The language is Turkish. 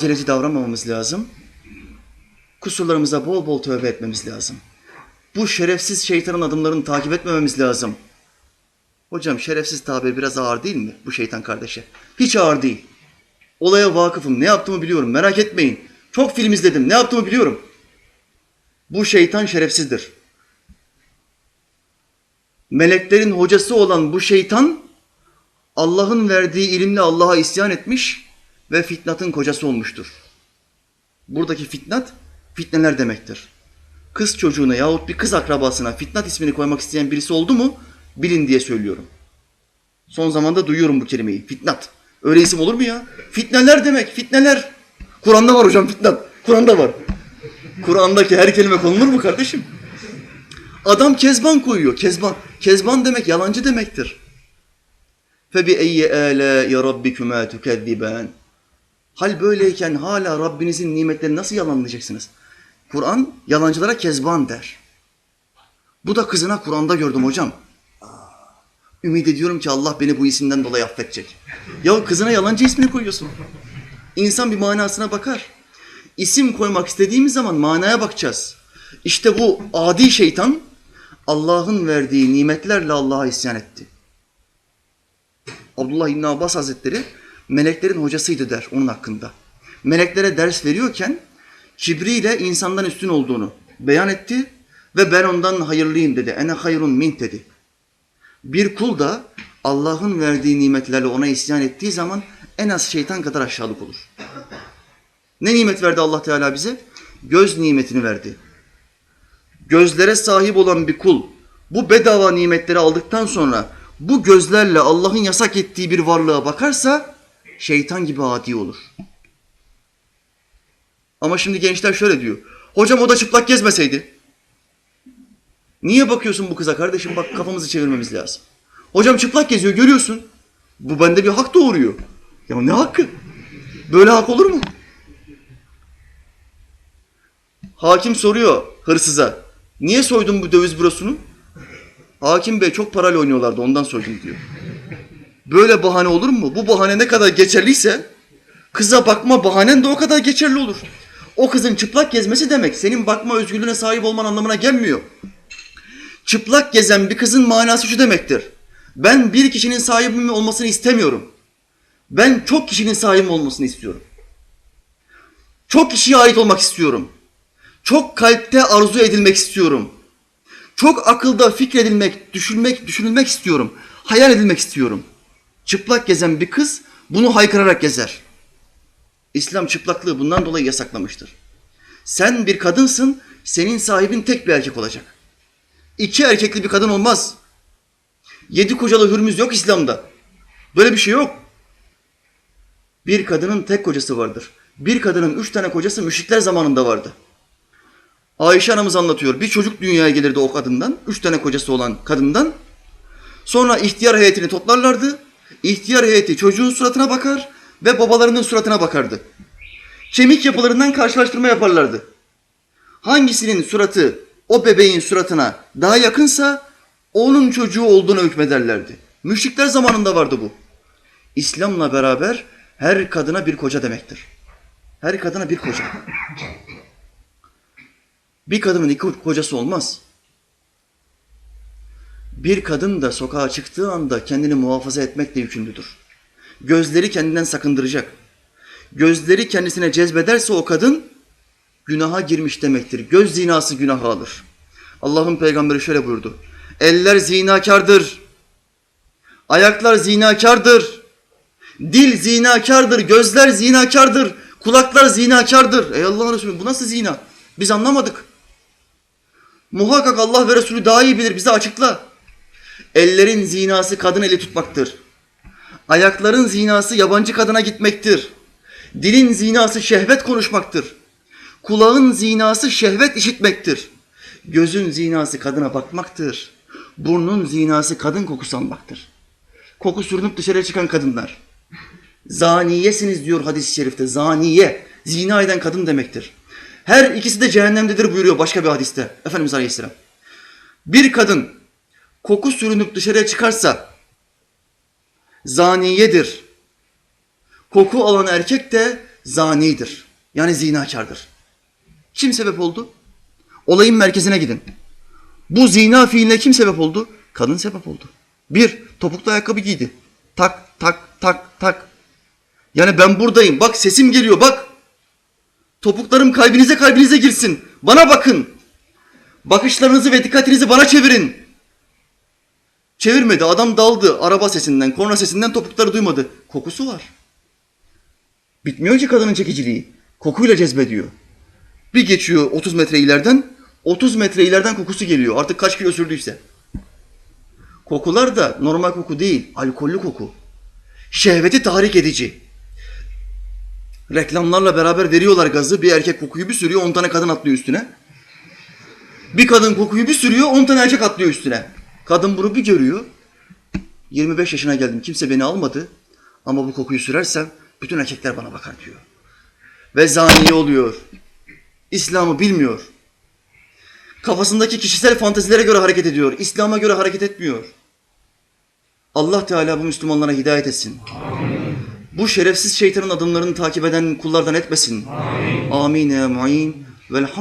aceleci davranmamamız lazım. Kusurlarımıza bol bol tövbe etmemiz lazım. Bu şerefsiz şeytanın adımlarını takip etmememiz lazım. Hocam şerefsiz tabir biraz ağır değil mi bu şeytan kardeşe? Hiç ağır değil. Olaya vakıfım. Ne yaptığımı biliyorum. Merak etmeyin. Çok film izledim. Ne yaptığımı biliyorum. Bu şeytan şerefsizdir. Meleklerin hocası olan bu şeytan Allah'ın verdiği ilimle Allah'a isyan etmiş ve fitnatın kocası olmuştur. Buradaki fitnat fitneler demektir. Kız çocuğuna yahut bir kız akrabasına fitnat ismini koymak isteyen birisi oldu mu bilin diye söylüyorum. Son zamanda duyuyorum bu kelimeyi. Fitnat. Öyle isim olur mu ya? Fitneler demek. Fitneler. Kur'an'da var hocam fitnat. Kur'an'da var. Kur'an'daki her kelime konulur mu kardeşim? Adam kezban koyuyor. Kezban. Kezban demek yalancı demektir. Âlâ ya rabbikümâ tükezzibân. Hal böyleyken hala Rabbinizin nimetlerini nasıl yalanlayacaksınız? Kur'an yalancılara kezban der. Bu da kızına Kur'an'da gördüm hocam. Ümit ediyorum ki Allah beni bu isimden dolayı affedecek. Ya kızına yalancı ismini koyuyorsun. İnsan bir manasına bakar. İsim koymak istediğimiz zaman manaya bakacağız. İşte bu adi şeytan Allah'ın verdiği nimetlerle Allah'a isyan etti. Abdullah İbn Abbas Hazretleri meleklerin hocasıydı der onun hakkında. Meleklere ders veriyorken kibriyle insandan üstün olduğunu beyan etti ve ben ondan hayırlıyım dedi. Ene hayrun min dedi. Bir kul da Allah'ın verdiği nimetlerle ona isyan ettiği zaman en az şeytan kadar aşağılık olur. Ne nimet verdi Allah Teala bize? Göz nimetini verdi. Gözlere sahip olan bir kul bu bedava nimetleri aldıktan sonra bu gözlerle Allah'ın yasak ettiği bir varlığa bakarsa şeytan gibi adi olur. Ama şimdi gençler şöyle diyor. Hocam o da çıplak gezmeseydi. Niye bakıyorsun bu kıza kardeşim? Bak kafamızı çevirmemiz lazım. Hocam çıplak geziyor görüyorsun. Bu bende bir hak doğuruyor. Ya ne hakkı? Böyle hak olur mu? Hakim soruyor hırsıza. Niye soydun bu döviz bürosunu? Hakim bey çok parayla oynuyorlardı ondan soydum diyor. Böyle bahane olur mu? Bu bahane ne kadar geçerliyse kıza bakma bahanen de o kadar geçerli olur. O kızın çıplak gezmesi demek senin bakma özgürlüğüne sahip olman anlamına gelmiyor. Çıplak gezen bir kızın manası şu demektir. Ben bir kişinin sahibi olmasını istemiyorum. Ben çok kişinin sahibi olmasını istiyorum. Çok kişiye ait olmak istiyorum. Çok kalpte arzu edilmek istiyorum. Çok akılda fikredilmek, düşünmek, düşünülmek istiyorum. Hayal edilmek istiyorum. Çıplak gezen bir kız bunu haykırarak gezer. İslam çıplaklığı bundan dolayı yasaklamıştır. Sen bir kadınsın, senin sahibin tek bir erkek olacak. İki erkekli bir kadın olmaz. Yedi kocalı hürmüz yok İslam'da. Böyle bir şey yok. Bir kadının tek kocası vardır. Bir kadının üç tane kocası müşrikler zamanında vardı. Ayşe anamız anlatıyor. Bir çocuk dünyaya gelirdi o kadından. Üç tane kocası olan kadından. Sonra ihtiyar heyetini toplarlardı. İhtiyar heyeti çocuğun suratına bakar ve babalarının suratına bakardı. Kemik yapılarından karşılaştırma yaparlardı. Hangisinin suratı o bebeğin suratına daha yakınsa onun çocuğu olduğuna hükmederlerdi. Müşrikler zamanında vardı bu. İslam'la beraber her kadına bir koca demektir. Her kadına bir koca. Bir kadının iki kocası olmaz. Bir kadın da sokağa çıktığı anda kendini muhafaza etmekle yükümlüdür. Gözleri kendinden sakındıracak. Gözleri kendisine cezbederse o kadın günaha girmiş demektir. Göz zinası günah alır. Allah'ın peygamberi şöyle buyurdu. Eller zinakardır. Ayaklar zinakardır. Dil zinakardır. Gözler zinakardır. Kulaklar zinakardır. Ey Allah'ın Resulü bu nasıl zina? Biz anlamadık. Muhakkak Allah ve Resulü daha iyi bilir. Bize açıkla. Ellerin zinası kadın eli tutmaktır. Ayakların zinası yabancı kadına gitmektir. Dilin zinası şehvet konuşmaktır. Kulağın zinası şehvet işitmektir. Gözün zinası kadına bakmaktır. Burnun zinası kadın kokusu almaktır. Koku sürünüp dışarıya çıkan kadınlar. Zaniyesiniz diyor hadis-i şerifte. Zaniye, zina eden kadın demektir. Her ikisi de cehennemdedir buyuruyor başka bir hadiste. Efendimiz Aleyhisselam. Bir kadın koku sürünüp dışarıya çıkarsa zaniyedir. Koku alan erkek de zanidir. Yani zinakardır. Kim sebep oldu? Olayın merkezine gidin. Bu zina fiiline kim sebep oldu? Kadın sebep oldu. Bir, topuklu ayakkabı giydi. Tak, tak, tak, tak. Yani ben buradayım. Bak sesim geliyor bak. Topuklarım kalbinize kalbinize girsin. Bana bakın. Bakışlarınızı ve dikkatinizi bana çevirin. Çevirmedi. Adam daldı. Araba sesinden, korna sesinden topukları duymadı. Kokusu var. Bitmiyor ki kadının çekiciliği. Kokuyla cezbediyor. Bir geçiyor 30 metre ileriden, 30 metre ileriden kokusu geliyor. Artık kaç kilo sürdüyse. Kokular da normal koku değil, alkollü koku. Şehveti tahrik edici. Reklamlarla beraber veriyorlar gazı. Bir erkek kokuyu bir sürüyor, 10 tane kadın atlıyor üstüne. Bir kadın kokuyu bir sürüyor, 10 tane erkek atlıyor üstüne. Kadın bunu bir görüyor. 25 yaşına geldim, kimse beni almadı. Ama bu kokuyu sürersem bütün erkekler bana bakar diyor. Ve zani oluyor. İslam'ı bilmiyor. Kafasındaki kişisel fantezilere göre hareket ediyor. İslam'a göre hareket etmiyor. Allah Teala bu Müslümanlara hidayet etsin. Bu şerefsiz şeytanın adımlarını takip eden kullardan etmesin. Amin. Amin. Velhamdülillah.